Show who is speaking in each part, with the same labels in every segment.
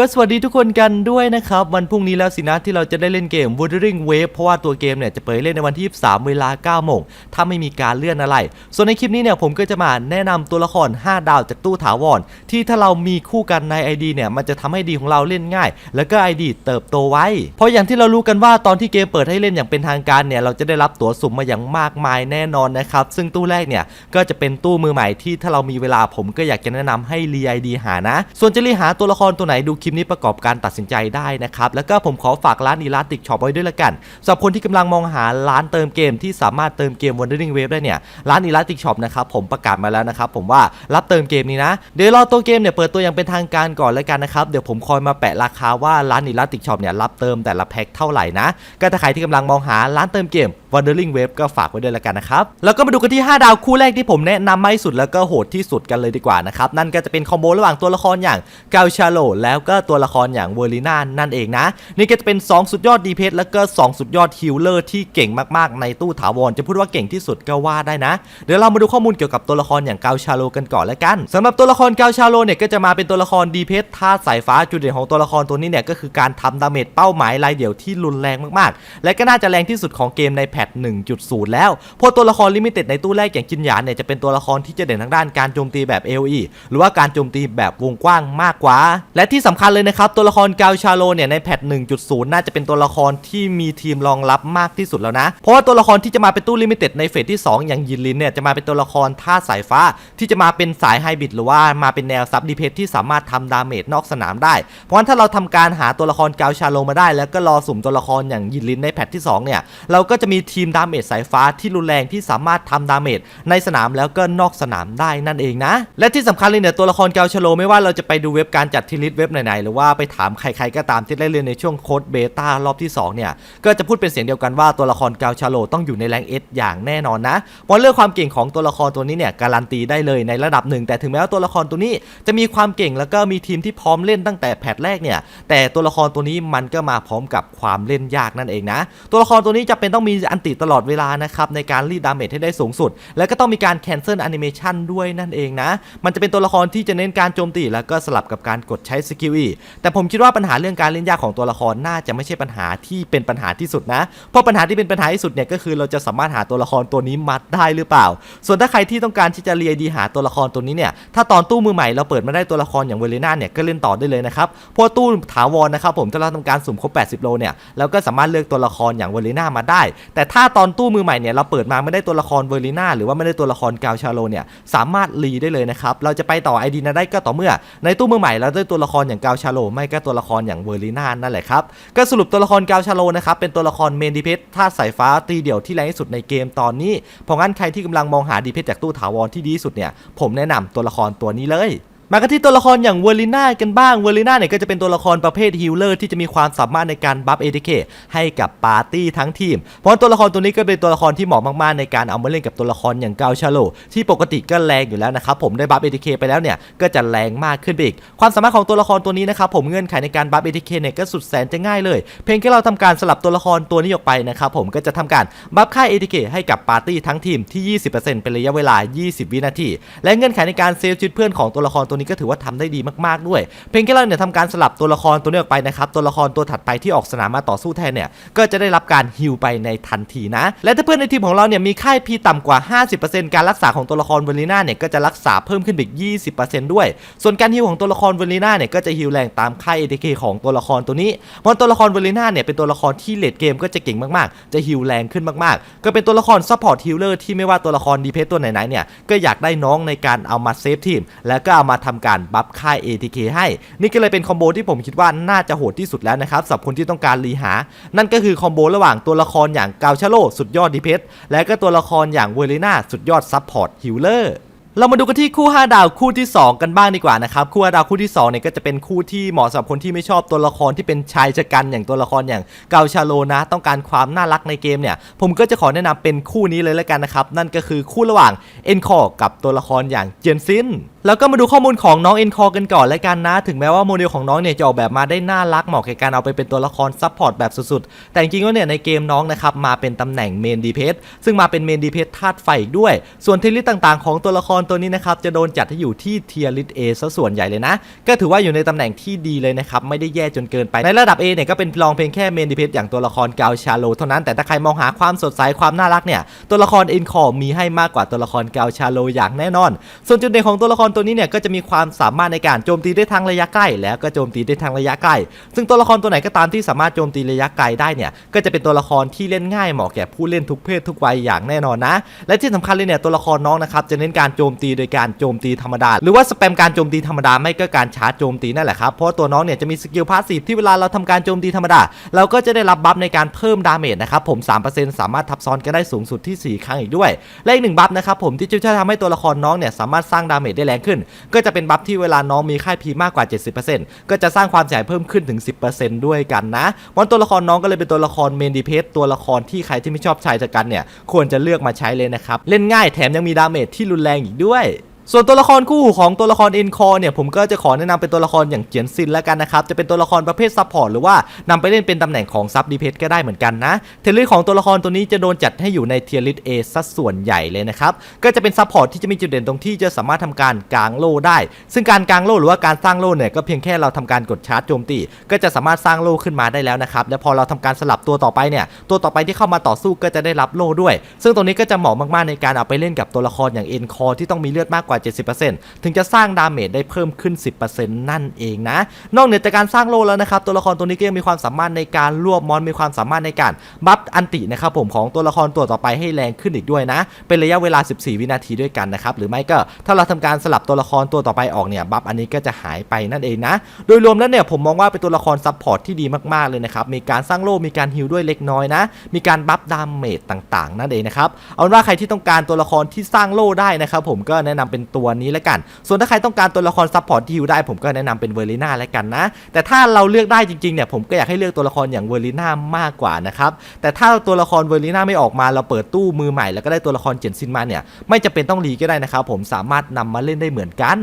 Speaker 1: ก็สวัสดีทุกคนกันด้วยนะครับ วันพรุ่งนี้แล้วสินะที่เราจะได้เล่นเกม Wuthering Wave เพราะว่าตัวเกมเนี่ยจะเปิดเล่นในวันที่ 23 เวลา 9 โมง ถ้าไม่มีการเลื่อนอะไร ส่วนในคลิปนี้เนี่ยผมก็จะมาแนะนำตัวละคร 5 ดาวจากตู้ถาวร ที่ถ้าเรามีคู่กันใน ID เนี่ยมันจะทำให้ดีของเราเล่นง่าย แล้วก็ ID เติบโตไว้ เพราะอย่างที่เรารู้กันว่าตอนที่เกมเปิดให้เล่นอย่างเป็นทางการเนี่ยเราจะได้รับตั๋วสุ่มมาอย่างมากมายแน่นอนนะครับซึ่งตู้แรกเนี่ยก็จะเป็นตู้มือใหม่ที่ถ้าเรามีเวลาผมก็อยากจะแนะนำให้รีไอดีหานะ ส่วนจะรีหาตัวละครตัวไหนดูคลิปนี้ประกอบการตัดสินใจได้นะครับ แล้วก็ผมขอฝากร้านอีลาติกช็อปไว้ด้วยละกันสำหรับคนที่กำลังมองหาร้านเติมเกมที่สามารถเติมเกม Wandering Wave ได้เนี่ยร้านอีลาติกช็อปนะครับผมประกาศมาแล้วนะครับผมว่ารับเติมเกมนี้นะเดี๋ยวรอตัวเกมเนี่ยเปิดตัวอย่างเป็นทางการก่อนแล้วกันนะครับเดี๋ยวผมคอยมาแปะราคาว่าร้านอีลาติกช็อปเนี่ยรับเติมแต่ละแพ็คเท่าไหร่นะก็ถ้าใครที่กำลังมองหาร้านเติมเกม Wandering Wave ก็ฝากไว้ด้วยละกันนะครับ แล้วก็มาดูกันที่ 5 ดาวคู่แรกที่ผมแนะนำมากที่สุดแล้วก็โหดที่สุดกันเลยดีกว่านะครับ นั่นก็จะเป็นคอมโบระหว่างตัวละครอย่างกาชาโลแล้วก็ตัวละครอย่างเวอร์ลิน่านั่นเองนะ นี่ก็จะเป็น 2 สุดยอดดีเพสแล้วก็ 2 สุดยอดฮิลเลอร์ที่เก่งมากๆในตู้ถาวรจะพูดว่าเก่งที่สุดก็ว่าได้นะ เดี๋ยวเรามาดูข้อมูลเกี่ยวกับตัวละครอย่างกาชาโลกันก่อนแล้วกันสำหรับตัวละครกาชาโลเนี่ยก็จะมาเป็นตัวละครดีเพสธาตุสายฟ้าจุดเด่นของตัวละครตัวนี้เนี่ยก็คือการทำดาเมจเป้าหมายรายเดี่ยวที่รุนแรงมากๆ และก็น่าจะแรงที่สุดของเกมในแพท1.0 แล้วพราะตัวละครลิมิเต็ดในตู้แรกอย่างจินหยานเนี่ยจะเป็นตัวละครที่จะเด่นทางด้านการโจมตีแบบ AOE หรือว่าการโจมตีแบบวงกว้างมากกว่า และที่สำคัญเลยนะครับตัวละครกาชาโลเนี่ยในแพท 1.0 น่าจะเป็นตัวละครที่มีทีมรองรับมากที่สุดแล้วนะ เพราะว่าตัวละครที่จะมาเป็นตู้ลิมิเต็ดในเฟสที่ 2 อย่างยินลินเนี่ยจะมาเป็นตัวละครท่าสายฟ้า ที่จะมาเป็นสายไฮบริดหรือว่ามาเป็นแนวซับดีเพสที่สามารถทำดาเมจนอกสนามได้ เพราะฉะนั้นถ้าเราทำการหาตัวละครกาชาโลมาได้ แล้วก็รอสุ่มตัวละครอย่างยินลินในแพทที่2เนี่ยเราก็จะมีทีมดาเมจสายฟ้าที่รุนแรงที่สามารถทำดาเมจในสนามแล้วก็นอกสนามได้นั่นเองนะ และที่สำคัญเลยเนี่ยตัวละครเกาชโลไม่ว่าเราจะไปดูเว็บการจัดทีลิสต์เว็บไหนๆหรือว่าไปถามใครๆก็ตามที่ได้เรียนในช่วงโค้ดเบต้ารอบที่2เนี่ยก็จะพูดเป็นเสียงเดียวกันว่าตัวละครเกาชโลต้องอยู่ในแรงเอสอย่างแน่นอนนะเพราะเรื่องความเก่งของตัวละครตัวนี้เนี่ยการันตีได้เลยในระดับหนึ่งแต่ถึงแม้ว่าตัวละครตัวนี้จะมีความเก่งแล้วก็มีทีมที่พร้อมเล่นตั้งแต่แพทแรกเนี่ยแต่ตัวละครตัวนี้มันก็มาพร้อมกับความเล่นยากนั่นเองนะ ตัวละครตัวนี้จะเป็นต้องมีอันติตลอดเวลานะครับในการรีดดาเมจให้ได้สูงสุด แล้วก็ต้องมีการแคนเซิลแอนิเมชันด้วยนั่นเองนะ มันจะเป็นตัวละครที่จะเน้นการโจมตี แล้วก็สลับกับการกดใช้สกิลอีแต่ผมคิดว่าปัญหาเรื่องการเล่นยากของตัวละครน่าจะไม่ใช่ปัญหาที่เป็นปัญหาที่สุดนะ เพราะปัญหาที่เป็นปัญหาที่สุดเนี่ยก็คือเราจะสามารถหาตัวละครตัวนี้มัดได้หรือเปล่า ส่วนถ้าใครที่ต้องการที่จะเรียดีหาตัวละครตัวนี้เนี่ยถ้าตอนตู้มือใหม่เราเปิดมาได้ตัวละครอย่างเวเลน่าเนี่ยก็เล่นต่อได้เลยนะครับเพราะตู้ถาวรนะครับผมถ้าเราทำการสุ่มครบ 80 โลเนี่ยเราก็สามารถเลือกตัวละครอย่างเวเลน่ามาได้ แต่ถ้าตอนตู้มือใหม่เนี่ยเราเปิดมาไม่ได้ตัวละครเวเลน่าหรือว่าไม่ได้ตัวละครกาชาโลเนี่ยสามารถรีได้เลยนะครับเราจะไปต่อไอดีนั้นได้ก็ต่อเมื่อ ในตู้มือใหม่เราได้ตัวละครอย่างกาชาโลไม่ก็ตัวละครอย่างเวเลน่านั่นแหละครับก็สรุปตัวละครกาชาโลนะครับเป็นตัวละครเมนดีเพสธาตุสายฟ้าตีเดี่ยวที่แรงที่สุดในเกมตอนนี้เพราะงั้นใครที่กำลังมองหาดีเพสจากตู้ถาวรที่ดีที่สุดเนี่ยผมแนะนำตัวละครตัวนี้เลย มากันที่ตัวละครอย่างเวอร์ลิน่ากันบ้าง เวอร์ลิน่าเนี่ยก็จะเป็นตัวละครประเภทฮิลเลอร์ที่จะมีความสามารถในการบัฟเอทีเคให้กับปาร์ตี้ทั้งทีม เพราะตัวละครตัวนี้ก็เป็นตัวละครที่เหมาะมากๆในการเอามาเล่นกับตัวละครอย่างเกาชาโลที่ปกติก็แรงอยู่แล้วนะครับผมได้บัฟเอทีเคไปแล้วเนี่ยก็จะแรงมากขึ้นไปอีก ความสามารถของตัวละครตัวนี้นะครับผมเงื่อนไขในการบัฟเอทีเคเนี่ยก็สุดแสนจะง่ายเลย เพียงแค่เราทำการสลับตัวละครตัวนี้ออกไปนะครับผมก็จะทำการบัฟค่าเอทีเคให้กับปาร์ตี้ทั้งทีมที่ 20%เป็นระยะเวลา 20 วินาที และเงื่อนไขในการเซฟชีวิตเพื่อนของตัวละครตัวนี้ก็ถือว่าทำได้ดีมากๆด้วย เพียงแค่เราเนี่ยทำการสลับตัวละครตัวนี้ออกไปนะครับตัวละครตัวถัดไปที่ออกสนามมาต่อสู้แทนเนี่ยก็จะได้รับการฮิลไปในทันทีนะ และถ้าเพื่อนในทีมของเราเนี่ยมีค่ายพีต่ำกว่า 50%การรักษาของตัวละครเวลีน่าเนี่ยก็จะรักษาเพิ่มขึ้นอีก 20%ด้วย ส่วนการฮิลของตัวละครเวลีน่าเนี่ยก็จะฮิลแรงตามค่าย ATK ของตัวละครตัวนี้เพราะตัวละครเวลีน่าเนี่ยเป็นตัวละครที่เลดเกมก็จะเก่งมากๆ จะฮิลแรงขึ้นมากๆ ก็เป็นตัวละครซัพพอร์ตฮิลเลอร์ที่ไม่ว่าตัวละครดีเพสตัวไหนๆเนี่ยก็อยากได้น้องในการเอามาเซฟทีมแล้วก็เอามาททำการบัฟค่าย ATK ให้ นี่ก็เลยเป็นคอมโบที่ผมคิดว่าน่าจะโหดที่สุดแล้วนะครับสำหรับคนที่ต้องการรีหา นั่นก็คือคอมโบระหว่างตัวละครอย่างกาชาโลสุดยอดดีเพสและก็ตัวละครอย่างเวเลน่าสุดยอดซัพพอร์ตฮิลเลอร์เรามาดูกันที่คู่ 5 ดาวคู่ที่ 2 กันบ้างดีกว่านะครับคู่5ดาวคู่ที่2เนี่ยก็จะเป็นคู่ที่เหมาะสำหรับคนที่ไม่ชอบตัวละครที่เป็นชายชะกันอย่างตัวละครอย่างเกาชาโลนะ ต้องการความน่ารักในเกมเนี่ย ผมก็จะขอแนะนำเป็นคู่นี้เลยแล้วกันนะครับ นั่นก็คือคู่ระหว่างเอ็นคอกับตัวละครอย่างเจนซิน แล้วก็มาดูข้อมูลของน้องเอ็นคอกันก่อนแล้วกันนะ ถึงแม้ว่าโมเดลของน้องเนี่ยจะออกแบบมาได้น่ารักเหมาะแก่การเอาไปเป็นตัวละครซัพพอร์ตแบบสุดๆ แต่จริงๆแล้วเนี่ยในเกมน้องนะครับมาเป็นตำแหน่งเมนดีเพสซึ่งมาเป็นเมนดีเพสธาตุไฟอีกด้วย ส่วนเทลิสต่างๆ ของตัวละครตัวนี้นะครับจะโดนจัดให้อยู่ที่เทียริสเอซะส่วนใหญ่เลยนะ ก็ถือว่าอยู่ในตำแหน่งที่ดีเลยนะครับไม่ได้แย่จนเกินไปในระดับ A เนี่ยก็เป็นรองเพียงแค่เมนดีเพสอย่างตัวละครกาวชาโลเท่านั้นแต่ถ้าใครมองหาความสดใสความน่ารักเนี่ยตัวละครเอ็นคอมีให้มากกว่าตัวละครกาวชาโลอย่างแน่นอน ส่วนจุดเด่นของตัวละครตัวนี้เนี่ยก็จะมีความสามารถในการโจมตีได้ทั้งระยะใกล้ แล้วก็โจมตีได้ทั้งระยะไกล ซึ่งตัวละครตัวไหนก็ตามที่สามารถโจมตีระยะไกลได้เนี่ยก็จะเป็นตัวละครที่เล่นง่ายเหมาะแก่ผู้เล่นทุกเพศทุกวัยอย่างแน่นอนนะ และที่สำคัญเลยเนี่ยตัวละครน้องนะครับจะเน้นการโจมตีโดยการโจมตีธรรมดา หรือว่าสแปมการโจมตีธรรมดาไม่ก็การชาร์จโจมตีนั่นแหละครับเพราะตัวน้องเนี่ยจะมีสกิลพาสซีฟที่เวลาเราทำการโจมตีธรรมดา เราก็จะได้รับบัฟในการเพิ่มดาเมจนะครับผม 3%สามารถทับซ้อนกันได้สูงสุดที่ 4 ครั้งอีกด้วย และอีกหนึ่งบัฟนะครับผมที่จะช่วยทำให้ตัวละครน้องเนี่ยสามารถสร้างดาเมจได้แรงขึ้น ก็จะเป็นบัฟที่เวลาน้องมีค่าพีมากกว่า 70%ก็จะสร้างความเสียหายเพิ่มขึ้นถึง 10%ด้วยกันนะวันตัวละครน้องก็เลยเป็นตัวละครเมนดีเพสตัวละครที่ใครที่ไม่ชอบชายชะกันเนี่ยควรจะเลือกมาใช้เลยนะครับเล่นง่ายแถมยังมีดาเมจที่รุนแรงอีกด้วย ส่วนตัวละครคู่หูของตัวละครเอ็นคอเนี่ยผมก็จะขอแนะนำเป็นตัวละครอย่างเจียนซินแล้วกันนะครับจะเป็นตัวละครประเภทซัพพอร์ตหรือว่านำไปเล่นเป็นตำแหน่งของซับดีเพสก็ได้เหมือนกันนะเทเลของตัวละครตัวนี้จะโดนจัดให้อยู่ในเทียริสเอซะส่วนใหญ่เลยนะครับก็จะเป็นซัพพอร์ตที่จะมีจุดเด่นตรงที่จะสามารถทำการกางโล่ได้ ซึ่งการกางโล่หรือว่าการสร้างโล่เนี่ยก็เพียงแค่เราทำการกดชาร์จโจมตี ก็จะสามารถสร้างโล่ขึ้นมาได้แล้วนะครับและพอเราทำการสลับตัวต่อไปเนี่ยตัวต่อไปที่เข้ามาต่อสู้ก็จะได้รับโล่ด้วย ซึ่งตรงนี้ก็จะเหมาะมากๆในการเอาไปเล่นกับตัวละครอย่างเอ็นคอที่ต้องมีเลือดมากกว่า70%ถึงจะสร้างดาเมจได้เพิ่มขึ้น 10%นั่นเองนะ นอกเหนือจากการสร้างโลแล้วนะครับ ตัวละครตัวนี้ก็ยังมีความสามารถในการรวบมอนมีความสามารถในการบัฟอันตินะครับผมของตัวละครตัวต่อไปให้แรงขึ้นอีกด้วยนะ เป็นระยะเวลา 14 วินาทีด้วยกันนะครับหรือไม่ก็ถ้าเราทำการสลับตัวละครตัวต่อไปออกเนี่ยบัฟอันนี้ก็จะหายไปนั่นเองนะ โดยรวมแล้วเนี่ยผมมองว่าเป็นตัวละครซับพอร์ตที่ดีมากๆเลยนะครับมีการสร้างโล่มีการฮิลด้วยเล็กน้อยนะ มีการบัฟดาเมจต่างๆ นั่นเองนะครับเอาว่าใครที่ต้องการตัวละครที่สร้างโลได้นะครับผมก็แนะนำเป็นตัวนี้แล้วกัน ส่วนถ้าใครต้องการตัวละครซับพอร์ตที่ฮิวได้ผมก็แนะนำเป็นเวอร์ลิน่าแล้วกันนะ แต่ถ้าเราเลือกได้จริงๆเนี่ยผมก็อยากให้เลือกตัวละครอย่างเวอร์ลิน่ามากกว่านะครับ แต่ถ้าตัวละครเวอร์ลิน่าไม่ออกมาเราเปิดตู้มือใหม่แล้วก็ได้ตัวละครเจนซินมาเนี่ยไม่จะเป็นต้องรีก็ได้นะครับผมสามารถนำมาเล่นได้เหมือนกัน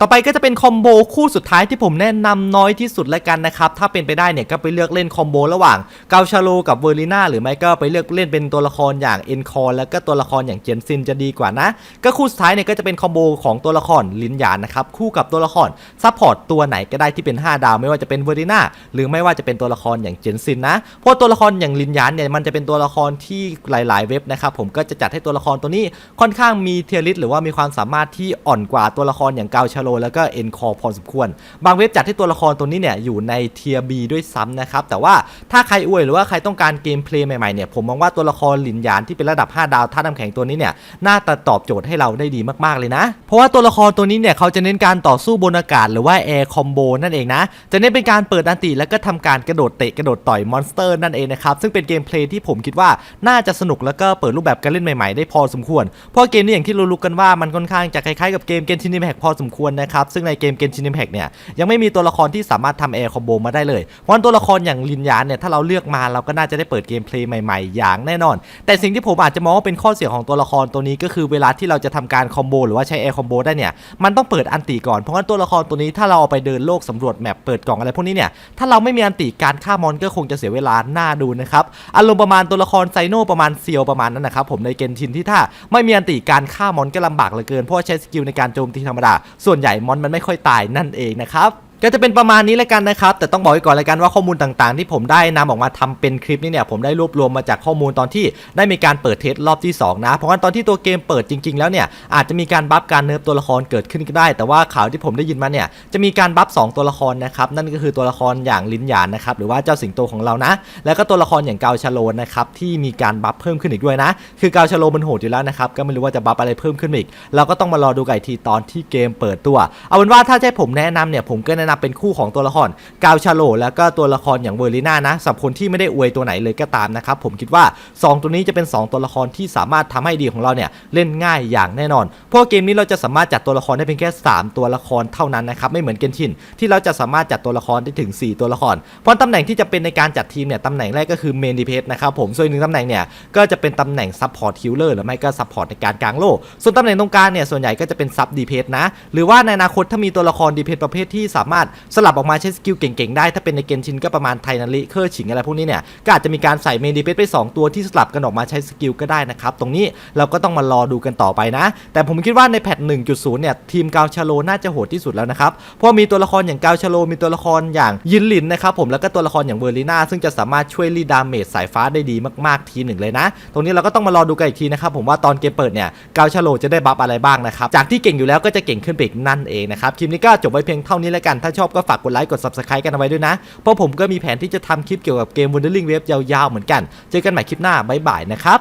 Speaker 1: ต่อไปก็จะเป็นคอมโบคู่สุดท้ายที่ผมแนะนำน้อยที่สุดแล้วกันนะครับ ถ้าเป็นไปได้เนี่ยก็ไปเลือกเล่นคอมโบระหว่างเกาชาโลกับเวอร์ลิน่าหรือไม่ก็ไปเลือกเล่นเป็นตัวละครอย่างเอ็นคอร์แล้วก็ตัวละครอย่างเจนซินจะดีกว่านะ ก็คู่สุดท้ายเนี่ยก็จะเป็นคอมโบของตัวละครลินหยานนะครับคู่กับตัวละครซัพพอร์ตตัวไหนก็ได้ที่เป็น 5 ดาว ไม่ว่าจะเป็นเวอร์ลิน่าหรือไม่ว่าจะเป็นตัวละครอย่างเจนซินนะเพราะตัวละครอย่างลินหยานเนี่ยมันจะเป็นตัวละครที่หลาย ๆ เว็บนะครับผมก็จะจัดให้ตัวละครตัวนี้ค่อนข้างมีเทียริสหรือว่ามีความสามารถที่อ่อนกว่าตัวละครอย่างเกาชาโลแล้วก็เอ็นคอพอสมควร บางเว็บจัดให้ตัวละครตัวนี้เนี่ยอยู่ในเทียบีด้วยซ้ำนะครับ แต่ว่าถ้าใครอวยหรือว่าใครต้องการเกมเพลย์ใหม่ๆเนี่ยผมมองว่าตัวละครหลินหยานที่เป็นระดับ 5 ดาวท่าน้ำแข็งตัวนี้เนี่ยน่าจะตอบโจทย์ให้เราได้ดีมากๆเลยนะ เพราะว่าตัวละครตัวนี้เนี่ยเขาจะเน้นการต่อสู้บนอากาศหรือว่าแอร์คอมโบนั่นเองนะจะเน้นเป็นการเปิดอันติแล้วก็ทำการกระโดดเตะกระโดดต่อยมอนสเตอร์นั่นเองนะครับซึ่งเป็นเกมเพลย์ที่ผมคิดว่าน่าจะสนุกแล้วก็เปิดรูปแบบการเล่นใหม่ๆได้พอสมควรเพราะเกมนี้อย่างที่รู้ๆกันว่ามันค่อนข้างจะคล้ายๆกับเกมเกนชินิแพกพอสมควรนะครับซึ่งในเกมเกนชินิมแพกเนี่ยยังไม่มีตัวละครที่สามารถทำแอร์คอมโบมาได้เลยเพราะตัวละครอย่างลินยานเนี่ยถ้าเราเลือกมาเราก็น่าจะได้เปิดเกมเพลย์ใหม่ๆ อย่างแน่นอน แต่สิ่งที่ผมอาจจะมองว่าเป็นข้อเสียของตัวละครตัวนี้ก็คือเวลาที่เราจะทำการคอมโบหรือว่าใช้แอร์คอมโบได้เนี่ยมันต้องเปิดอันติก่อนเพราะงั้นตัวละครตัวนี้ถ้าเราเอาไปเดินโลกสำรวจแมปเปิดกล่องอะไรพวกนี้เนี่ยถ้าเราไม่มีอันติการฆ่ามอนก็คงจะเสียเวลาหน้าดูนะครับอารมณ์ประมาณตัวละครไซโนประมาณเซียวประมาณนั้นนะครับผมในเกนชินที่ถ้าไม่มีอันติการฆ่ามอนก็ลำบากเหลือเกินเพราะใช้สกิลในการโจมตีธรรมดาส่วนหญ่มอนมันไม่ค่อยตายนั่นเองนะครับ ก็จะเป็นประมาณนี้แล้วกันนะครับ แต่ต้องบอกไว้ก่อนเลยกันว่าข้อมูลต่างๆ ที่ผมได้นำออกมาทำเป็นคลิปนี้เนี่ยผมได้รวบรวมมาจากข้อมูลตอนที่ได้มีการเปิดเทสรอบที่ 2 นะ เพราะงั้นตอนที่ตัวเกมเปิดจริง ๆ แล้วเนี่ยอาจจะมีการบัฟการเนิร์ฟตัวละครเกิดขึ้นก็ได้ แต่ว่าข่าวที่ผมได้ยินมาเนี่ยจะมีการบัฟ2ตัวละครนะครับนั่นก็คือตัวละครอย่างลินหยานนะครับหรือว่าเจ้าสิงโตของเรานะ แล้วก็ตัวละครอย่างเกาชโลนะครับที่มีการบัฟเพิ่มขึ้นอีกด้วยนะ คือเกาชโลมันโหดอยู่แล้วนะครับก็ไม่รู้ว่าจะบัฟอะไรเพิ่มขึ้นอีก เราก็ต้องมารอดูกันทีตอนที่เกมเปิดตัว เอาเป็นว่าถ้าให้ผมแนะนำเนี่ยผมก็แนะนำนะนำเป็นคู่ของตัวละครกาวชาโลแล้วก็ตัวละครอย่างเวอร์ลิน่านะสำหรับคนที่ไม่ได้อวยตัวไหนเลยก็ตามนะครับผมคิดว่า 2 ตัวนี้จะเป็น 2 ตัวละครที่สามารถทำให้ดีของเราเนี่ยเล่นง่ายอย่างแน่นอน เพราะเกมนี้เราจะสามารถจัดตัวละครได้เพียงแค่ 3 ตัวละครเท่านั้นนะครับไม่เหมือนเกนชินที่เราจะสามารถจัดตัวละครได้ถึง 4 ตัวละคร เพราะตำแหน่งที่จะเป็นในการจัดทีมเนี่ยตำแหน่งแรกก็คือเมนดีเพสนะครับผมส่วนหนึ่งตำแหน่งเนี่ยก็จะเป็นตำแหน่งซัพพอร์ตฮิลเลอร์หรือไม่ก็ซัพพอร์ตในการกลางโลกส่วนตำแหน่งตรงกลางเนี่ยส่วนใหญ่ก็จะเป็นซับดีเพสนะหรือว่าในอนาคตถ้ามีตัวละครดีเพสประเภทที่สามารถสลับออกมาใช้สกิลเก่งๆได้ ถ้าเป็นในเกนชินก็ประมาณไทนาริเคอร์ฉิงอะไรพวกนี้เนี่ยก็อาจจะมีการใส่เมนดีเพสไปสองตัวที่สลับกันออกมาใช้สกิลก็ได้นะครับ ตรงนี้เราก็ต้องมารอดูกันต่อไปนะ แต่ผมคิดว่าในแพท 1.0 เนี่ย ทีมกาวชาโลน่าจะโหดที่สุดแล้วนะครับ เพราะมีตัวละครอย่างกาวชาโล มีตัวละครอย่างยินลินนะครับผมแล้วก็ตัวละครอย่างเวอร์ลิน่าซึ่งจะสามารถช่วยรีดดาเมจสายฟ้าได้ดีมากๆทีหนึ่งเลยนะ ตรงนี้เราก็ต้องมารอดูกันอีกทีนะครับผมว่าตอนเกมเปิดเนี่ยกาวชาโลจะได้บัฟอะไรบ้างนะครับจากที่เก่งอยู่แล้วก็จะเก่งขึ้นไปอีกนั่นเองนะครับคลิปนี้ก็จบไว้เพียงเท่านี้แล้วกันถ้าชอบก็ฝากกดไลค์กด subscribe กันเอาไว้ด้วยนะ เพราะผมก็มีแผนที่จะทำคลิปเกี่ยวกับเกม Wondering Wave ยาวๆเหมือนกัน เจอกันใหม่คลิปหน้าบ๊ายบายนะครับ